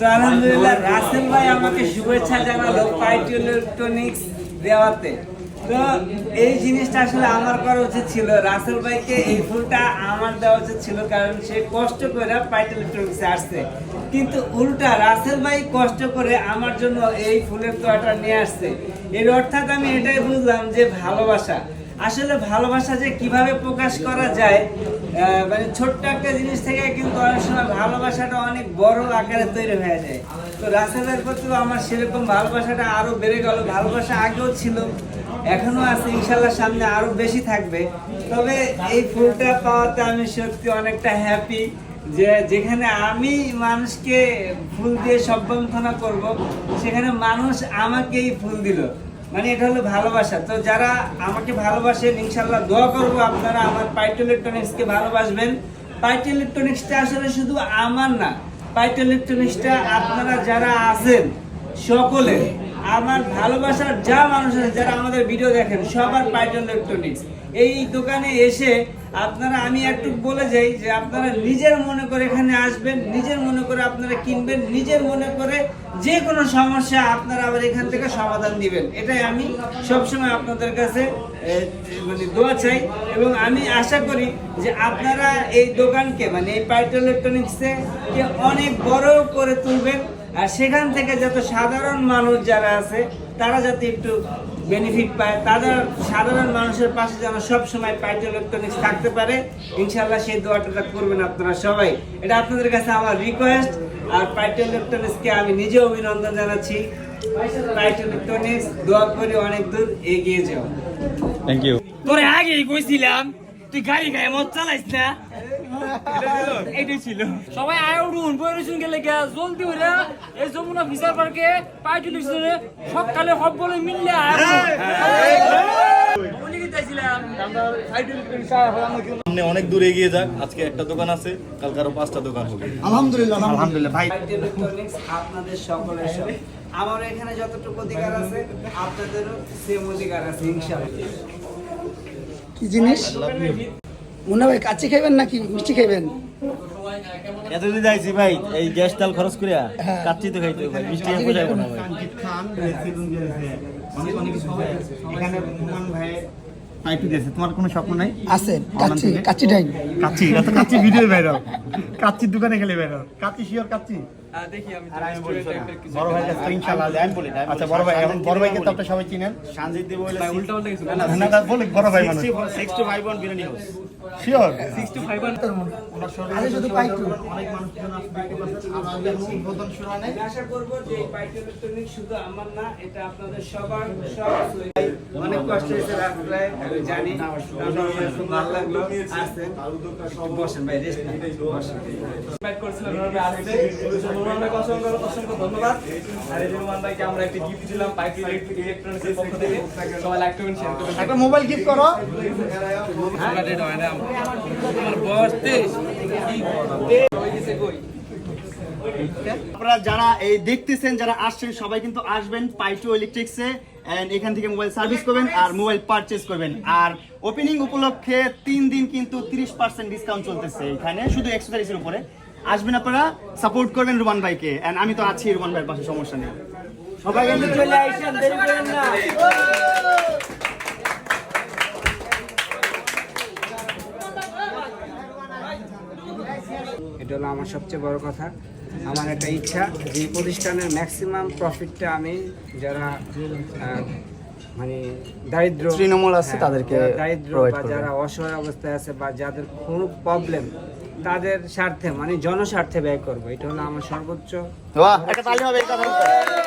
তো আলহামদুলিল্লাহ, রাসেল ভাই আমাকে শুভেচ্ছা জানালো পাইটি ইলেকট্রনিক্স দেওয়াতে। তো এই জিনিসটা আসলে আমার করা উচিত ছিল। রাসেল ভাইকে এই ফুলটা আমার দেওয়া উচিত ছিল, কারণ সে কষ্ট করে পাইটি ইলেকট্রনিক্সে আসছে। কিন্তু উল্টা, রাসেল ভাই কষ্ট করে আমার জন্য এই ফুলের তোয়াটা নিয়ে আসছে। এর অর্থাৎ আমি এটাই বুঝলাম যে ভালোবাসা। আসলে ভালোবাসা যে কীভাবে প্রকাশ করা যায় মানে ছোট্ট একটা জিনিস থেকে কিন্তু অনেক সময় ভালোবাসাটা অনেক বড় আকারে তৈরি হয়ে যায়। তো রাসেলের প্রতিও আমার সেরকম ভালোবাসাটা আরও বেড়ে গেল। ভালোবাসা আগেও ছিল এখনও আছে, ইনশাল্লাহ সামনে আরও বেশি থাকবে। তবে এই ফুলটা পাওয়াতে আমি সত্যি অনেকটা হ্যাপি যে যেখানে আমি মানুষকে ফুল দিয়ে সম্বর্ধনা করব, সেখানে মানুষ আমাকেই ফুল দিল। মানে এটা হলো ভালোবাসা। তো যারা আমাকে ভালোবাসেন ইনশাল্লাহ দোয়া করব আপনারা আমার পাইটো ইলেকট্রনিক্সকে ভালোবাসবেন। পাইটো ইলেকট্রনিক্সটা আসলে শুধু আমার না পাইটো ইলেকট্রনিক্সটা আপনারা যারা আছেন সকলে, আমার ভালোবাসার যা মানুষ আছে, যারা আমাদের ভিডিও দেখেন, সবার পাইটো ইলেকট্রনিক্স। এই দোকানে এসে আপনারা, আমি একটু বলে যাই যে আপনারা নিজের মনে করে এখানে আসবেন, নিজের মনে করে আপনারা কিনবেন, নিজের মনে করে যে কোনো সমস্যা আপনারা আবার এখান থেকে সমাধান দিবেন। এটাই আমি সবসময় আপনাদের কাছে মানে দোয়া চাই এবং আমি আশা করি যে আপনারা এই দোকানকে মানে এই পাইট ইলেকট্রনিক্সে অনেক বড় করে তুলবেন। আর সেখান থেকে যত সাধারণ মানুষ যারা আছে, তারা যাতে একটু বেনিফিট পায়। তাদের সাধারণ মানুষের পাশে যেন সব সময় পাইট ইলেকট্রনিক্স থাকতে পারে ইনশাল্লাহ সেই দোয়াটা করবেন আপনারা সবাই। এটা আপনাদের কাছে আমার রিকোয়েস্ট আর পাইট ইলেকট্রনিক্সকে আমি নিজে অভিনন্দন জানাচ্ছি। পাইট ইলেকট্রনিক্স দোয়া করি অনেক দূর এগিয়ে যাও। থ্যাংক ইউ তোরে আগেই কইছিলাম তুই গাড়ি গায়ে মত চালাইস না? এইটাই ছিল। সবাই আয় উঠুন পরিবেশন গেলে জলদি এই যমুনা ফিসার পার্কে সকালে সব বলে মিললে সামনে অনেক দূর এগিয়ে যাক আজকে একটা দোকান আছে কালকে আরও পাঁচটা দোকান হবে। আলহামদুলিল্লাহ আলহামদুলিল্লাহ। ভাই। আপনাদের সকলের সব আমার এখানে যতটুকু অধিকার আছে আপনাদেরও সেম অধিকার আছে ইনশাআল্লাহ। কি জিনিস? মুন্না ভাই কাচ্চি খাইবেন নাকি মিষ্টি খাইবেন? এত যদি যাইছি ভাই এই গ্যাস তেল খরচ করে হ্যাঁ। কাচ্চি তো খাইতে ভাই মিষ্টি আর পোষাইব না ভাই। দিয়েছে। তোমার কোনো স্বপ্ন নাই? আছে কাচ্চি কাচ্চি টাইম কাচ্চি এটা তো কাচ্চি ভিডিও বেরো কাচ্চির দোকানে গেলে বেরো কাচ্চি শিওর কাচ্চি? আর আমি বড় ভাই ইনশাআল্লাহ আমি বলি, আচ্ছা বড় ভাই এখন বড় ভাইকে তো আপনি সবাই চিনেন? সানজিৎ দেব বলে? উল্টা পাল্টা না? না বলে বড় ভাই মানুষ। Six two five one biryani house sure আরে শুধু পাইটু আমি আশা করব যে এই ইলেকট্রনিক শুধু আমার না এটা আপনাদের সবার সব অনেক কষ্ট হয়েছে রাত্রে আমি জানি ভালো লাগল আসছেন বসেন ভাই রেস্ট বসেন ইনভাইট করেছিলাম রোমানকে অসংখ্য অসংখ্য ধন্যবাদ। আর এই ভাইকে আমরা একটা গিফট দিলাম পাইপ ইলেকট্রনিক্সের পক্ষ থেকে। সবাই লাইক শেয়ার একটা মোবাইল গিফট করো। আপনারা যারা এই দেখতেছেন, যারা আসছেন, সবাই কিন্তু আসবেন পাইটু ইলেকট্রিক্সে এন্ড এখান থেকে মোবাইল সার্ভিস করবেন আর মোবাইল পারচেজ করবেন। আর ওপেনিং উপলক্ষে তিন দিন কিন্তু তিরিশ পার্সেন্ট ডিসকাউন্ট চলতেছে এখানে, শুধু এক্সেসরিজের উপরে। আসবেন আপনারা সাপোর্ট করবেন রুমান ভাইকে। এন্ড আমি তো আছি রুমান ভাইয়ের পাশে সমস্যা নেই। সবাই কিন্তু চলে আইসেন দেরি করেন না। এটা হলো আমার সবচেয়ে বড় কথা। আমার একটা ইচ্ছা যে প্রতিষ্ঠানের ম্যাক্সিমাম প্রফিটটা আমি যারা মানে দারিদ্র তৃণমূল আছে হ্যাঁ, তাদেরকে দারিদ্র বা যারা অসহায় অবস্থায় আছে বা যাদের কোনো প্রবলেম তাদের স্বার্থে মানে জনস্বার্থে ব্যয় করব। এটা হলো আমার সর্বোচ্চ একটা